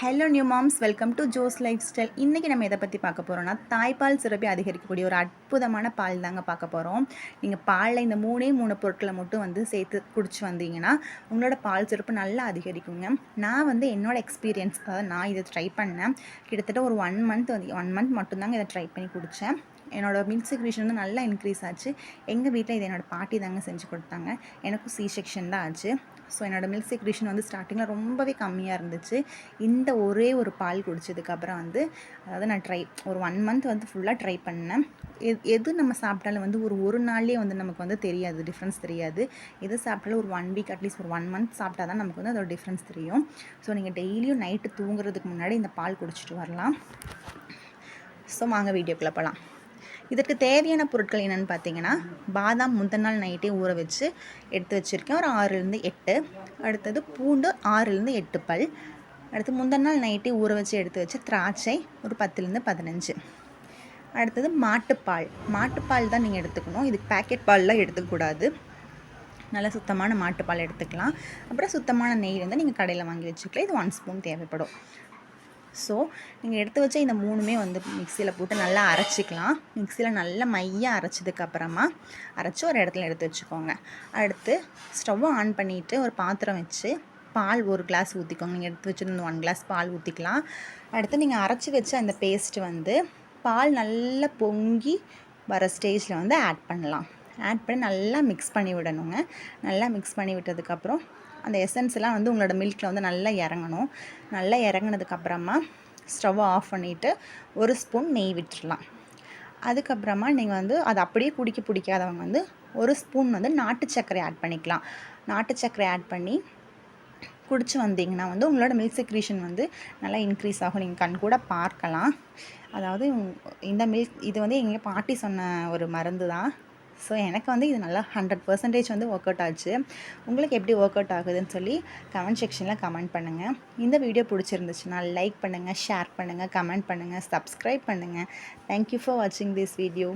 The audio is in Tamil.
Hello new moms welcome to Jo's life style இன்றைக்கி நம்ம எதை பற்றி பார்க்க போகிறோம்னா தாய்ப்பால் சுரப்பி அதிகரிக்கக்கூடிய ஒரு அற்புதமான பால் தாங்க பார்க்க போகிறோம் நீங்கள் பாலில் இந்த மூணே மூணு பொருட்களை மட்டும் வந்து சேர்த்து குடிச்சு வந்தீங்கன்னா உங்களோட பால் சுரப்பு நல்லா அதிகரிக்குங்க. நான் வந்து என்னோட எக்ஸ்பீரியன்ஸ் அதாவது நான் இதை ட்ரை பண்ணேன். கிட்டத்தட்ட ஒரு ஒன் மந்த் வந்து ஒன் மந்த் மட்டும்தாங்க இதை ட்ரை பண்ணி குடித்தேன் என்னோடய மில்க் செக்ரேஷன் வந்து நல்லா இன்க்ரீஸ் ஆச்சு. எங்கள் வீட்டில் இது என்னோடய பாட்டி தாங்க செஞ்சு கொடுத்தாங்க. எனக்கும் சி செக்ஷன் தான் ஆச்சு. ஸோ என்னோடய மில்க் செக்ரேஷன் வந்து ஸ்டார்டிங்கில் ரொம்பவே கம்மியாக இருந்துச்சு. இந்த ஒரே ஒரு பால் குடித்ததுக்கப்புறம் வந்து அதாவது நான் ட்ரை ஒரு ஒன் மந்த் வந்து ஃபுல்லாக ட்ரை பண்ணேன். எது எது நம்ம சாப்பிட்டாலும் வந்து ஒரு ஒரு நாள்லேயே வந்து நமக்கு வந்து தெரியாது டிஃப்ரென்ஸ் தெரியாது. எது சாப்பிட்டாலும் ஒரு ஒன் வீக் அட்லீஸ்ட் ஒரு ஒன் மந்த் சாப்பிட்டா தான் நமக்கு வந்து அதோட டிஃப்ரென்ஸ் தெரியும். ஸோ நீங்கள் டெய்லியும் நைட்டு தூங்குறதுக்கு முன்னாடி இந்த பால் குடிச்சிட்டு வரலாம். ஸோ வாங்க வீடியோக்குள்ளே போகலாம் இதற்கு தேவையான பொருட்கள் என்னென்னு பார்த்தீங்கன்னா பாதாம் முந்தின நாள் நைட்டே ஊற வச்சு எடுத்து வச்சுருக்கேன். ஒரு ஆறுலேருந்து எட்டு. அடுத்தது பூண்டு ஆறுலேருந்து எட்டு பல். அடுத்து முந்தின நாள் நைட்டே ஊற வச்சு எடுத்து வச்சு திராட்சை ஒரு பத்துலேருந்து பதினஞ்சு. அடுத்தது மாட்டுப்பால். மாட்டுப்பால் தான் நீங்கள் எடுத்துக்கணும். இதுக்கு பேக்கெட் பால்லாம் எடுத்துக்கூடாது நல்ல சுத்தமான மாட்டுப்பால் எடுத்துக்கலாம். அப்புறம் சுத்தமான நெய் வந்து நீங்கள் கடையில் வாங்கி வச்சுக்கலாம். இது ஒன் ஸ்பூன் தேவைப்படும். ஸோ நீங்கள் எடுத்து வச்ச இந்த மூணுமே வந்து மிக்சியில் போட்டு நல்லா அரைச்சிக்கலாம். மிக்சியில் நல்லா மையாக அரைச்சதுக்கப்புறமா அரைச்சி ஒரு இடத்துல எடுத்து வச்சுக்கோங்க. அடுத்து ஸ்டவ்வை ஆன் பண்ணிவிட்டு ஒரு பாத்திரம் வச்சு பால் ஒரு கிளாஸ் ஊற்றிக்கோங்க நீங்கள் எடுத்து வச்சுருந்த ஒன் கிளாஸ் பால் ஊற்றிக்கலாம் அடுத்து நீங்கள் அரைச்சி வச்ச அந்த பேஸ்ட்டு வந்து பால் நல்லா பொங்கி வர ஸ்டேஜில் வந்து ஆட் பண்ணலாம். ஆட் பண்ணி நல்லா மிக்ஸ் பண்ணி விடணுங்க. நல்லா மிக்ஸ் பண்ணி விட்டதுக்கப்புறம் அந்த எசன்ஸ்லாம் வந்து உங்களோட மில்கில் வந்து நல்லா இறங்கணும். நல்லா இறங்கினதுக்கப்புறமா ஸ்டவ்வை ஆஃப் பண்ணிவிட்டு ஒரு ஸ்பூன் நெய் விட்டுடலாம் அதுக்கப்புறமா நீங்கள் வந்து அது அப்படியே குடிக்க பிடிக்காதவங்க வந்து ஒரு ஸ்பூன் வந்து நாட்டு சர்க்கரை ஆட் பண்ணிக்கலாம். நாட்டு சர்க்கரை ஆட் பண்ணி குடிச்சு வந்தீங்கன்னா வந்து உங்களோட மில்க் செக்ரீஷன் வந்து நல்லா இன்க்ரீஸ் ஆகும். நீங்கள் கண் கூட பார்க்கலாம். அதாவது இந்த மில்க் இது வந்து எங்கள் பாட்டி சொன்ன ஒரு மருந்து தான் ஸோ எனக்கு வந்து இது நல்லா ஹண்ட்ரட் பர்சன்டேஜ் வந்து ஒர்க் அவுட் ஆச்சு. உங்களுக்கு எப்படி ஒர்க் அவுட் ஆகுதுன்னு சொல்லி கமெண்ட் செக்ஷனில் கமெண்ட் பண்ணுங்கள் இந்த வீடியோ பிடிச்சிருந்துச்சுன்னா லைக் பண்ணுங்கள் ஷேர் பண்ணுங்கள் கமெண்ட் பண்ணுங்கள் சப்ஸ்கிரைப் பண்ணுங்கள் தேங்க்யூ ஃபார் வாட்சிங் திஸ் வீடியோ